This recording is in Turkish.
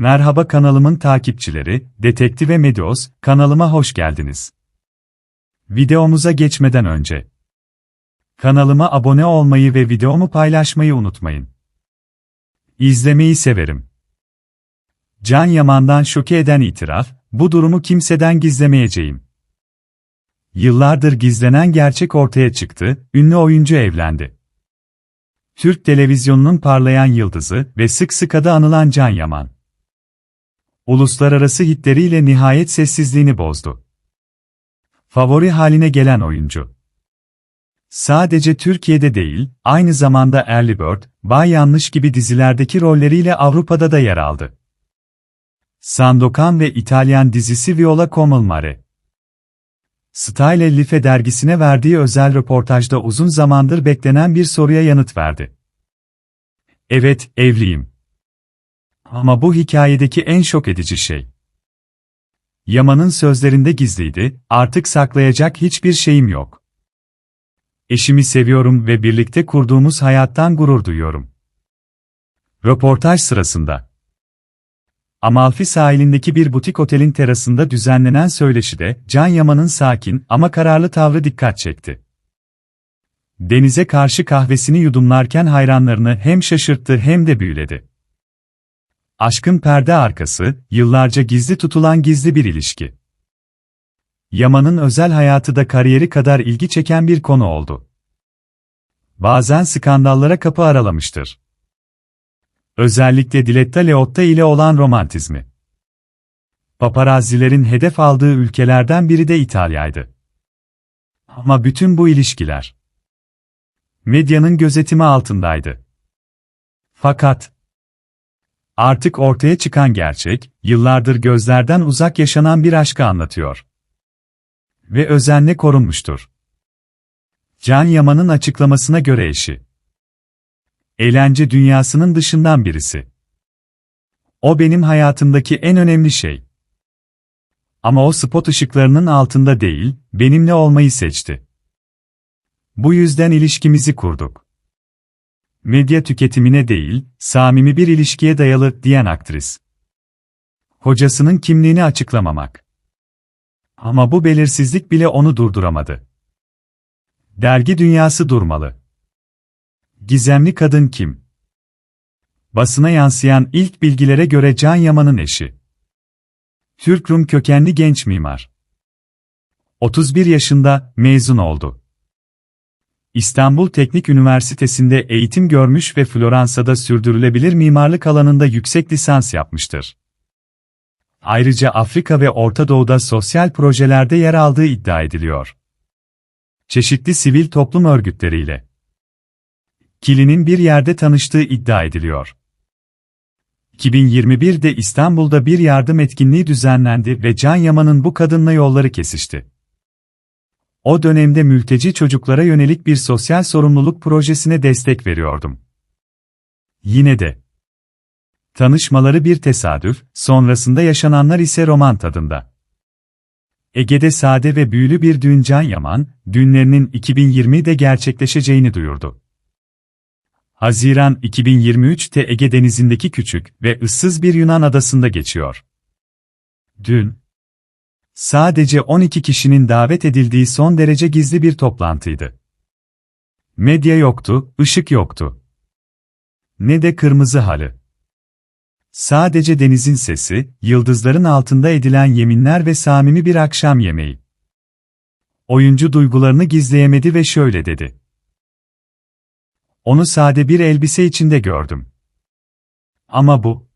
Merhaba kanalımın takipçileri, Detektive Medios, kanalıma hoş geldiniz. Videomuza geçmeden önce kanalıma abone olmayı ve videomu paylaşmayı unutmayın. İzlemeyi severim. Can Yaman'dan şoke eden itiraf, bu durumu kimseden gizlemeyeceğim. Yıllardır gizlenen gerçek ortaya çıktı, ünlü oyuncu evlendi. Türk televizyonunun parlayan yıldızı ve sık sık adı anılan Can Yaman. Uluslararası hitleriyle nihayet sessizliğini bozdu. Favori haline gelen oyuncu. Sadece Türkiye'de değil, aynı zamanda Early Bird, Bay Yanlış gibi dizilerdeki rolleriyle Avrupa'da da yer aldı. Sandokan ve İtalyan dizisi Viola Come Mare. Style Life dergisine verdiği özel röportajda uzun zamandır beklenen bir soruya yanıt verdi. Evet, evliyim. Ama bu hikayedeki en şok edici şey. Yaman'ın sözlerinde gizliydi, artık saklayacak hiçbir şeyim yok. Eşimi seviyorum ve birlikte kurduğumuz hayattan gurur duyuyorum. Röportaj sırasında. Amalfi sahilindeki bir butik otelin terasında düzenlenen söyleşide, Can Yaman'ın sakin ama kararlı tavrı dikkat çekti. Denize karşı kahvesini yudumlarken hayranlarını hem şaşırttı hem de büyüledi. Aşkın perde arkası, yıllarca gizli tutulan gizli bir ilişki. Yaman'ın özel hayatı da kariyeri kadar ilgi çeken bir konu oldu. Bazen skandallara kapı aralamıştır. Özellikle Diletta Leotta ile olan romantizmi. Paparazzilerin hedef aldığı ülkelerden biri de İtalya'ydı. Ama bütün bu ilişkiler medyanın gözetimi altındaydı. Fakat artık ortaya çıkan gerçek, yıllardır gözlerden uzak yaşanan bir aşkı anlatıyor. Ve özenle korunmuştur. Can Yaman'ın açıklamasına göre eşi. Eğlence dünyasının dışından birisi. O benim hayatımdaki en önemli şey. Ama o spot ışıklarının altında değil, benimle olmayı seçti. Bu yüzden ilişkimizi kurduk. Medya tüketimine değil, samimi bir ilişkiye dayalı diyen aktris. Hocasının kimliğini açıklamamak. Ama bu belirsizlik bile onu durduramadı. Dergi dünyası durmalı. Gizemli kadın kim? Basına yansıyan ilk bilgilere göre Can Yaman'ın eşi. Türk Rum kökenli genç mimar. 31 yaşında mezun oldu. İstanbul Teknik Üniversitesi'nde eğitim görmüş ve Floransa'da sürdürülebilir mimarlık alanında yüksek lisans yapmıştır. Ayrıca Afrika ve Orta Doğu'da sosyal projelerde yer aldığı iddia ediliyor. Çeşitli sivil toplum örgütleriyle Kili'nin bir yerde tanıştığı iddia ediliyor. 2021'de İstanbul'da bir yardım etkinliği düzenlendi ve Can Yaman'ın bu kadınla yolları kesişti. O dönemde mülteci çocuklara yönelik bir sosyal sorumluluk projesine destek veriyordum. Yine de. Tanışmaları bir tesadüf, sonrasında yaşananlar ise roman tadında. Ege'de sade ve büyülü bir düğün Can Yaman, düğünlerinin 2020'de gerçekleşeceğini duyurdu. Haziran 2023'te Ege Denizi'ndeki küçük ve ıssız bir Yunan adasında geçiyor. Dün, sadece 12 kişinin davet edildiği son derece gizli bir toplantıydı. Medya yoktu, ışık yoktu. Ne de kırmızı halı. Sadece denizin sesi, yıldızların altında edilen yeminler ve samimi bir akşam yemeği. Oyuncu duygularını gizleyemedi ve şöyle dedi. Onu sade bir elbise içinde gördüm. Ama bu,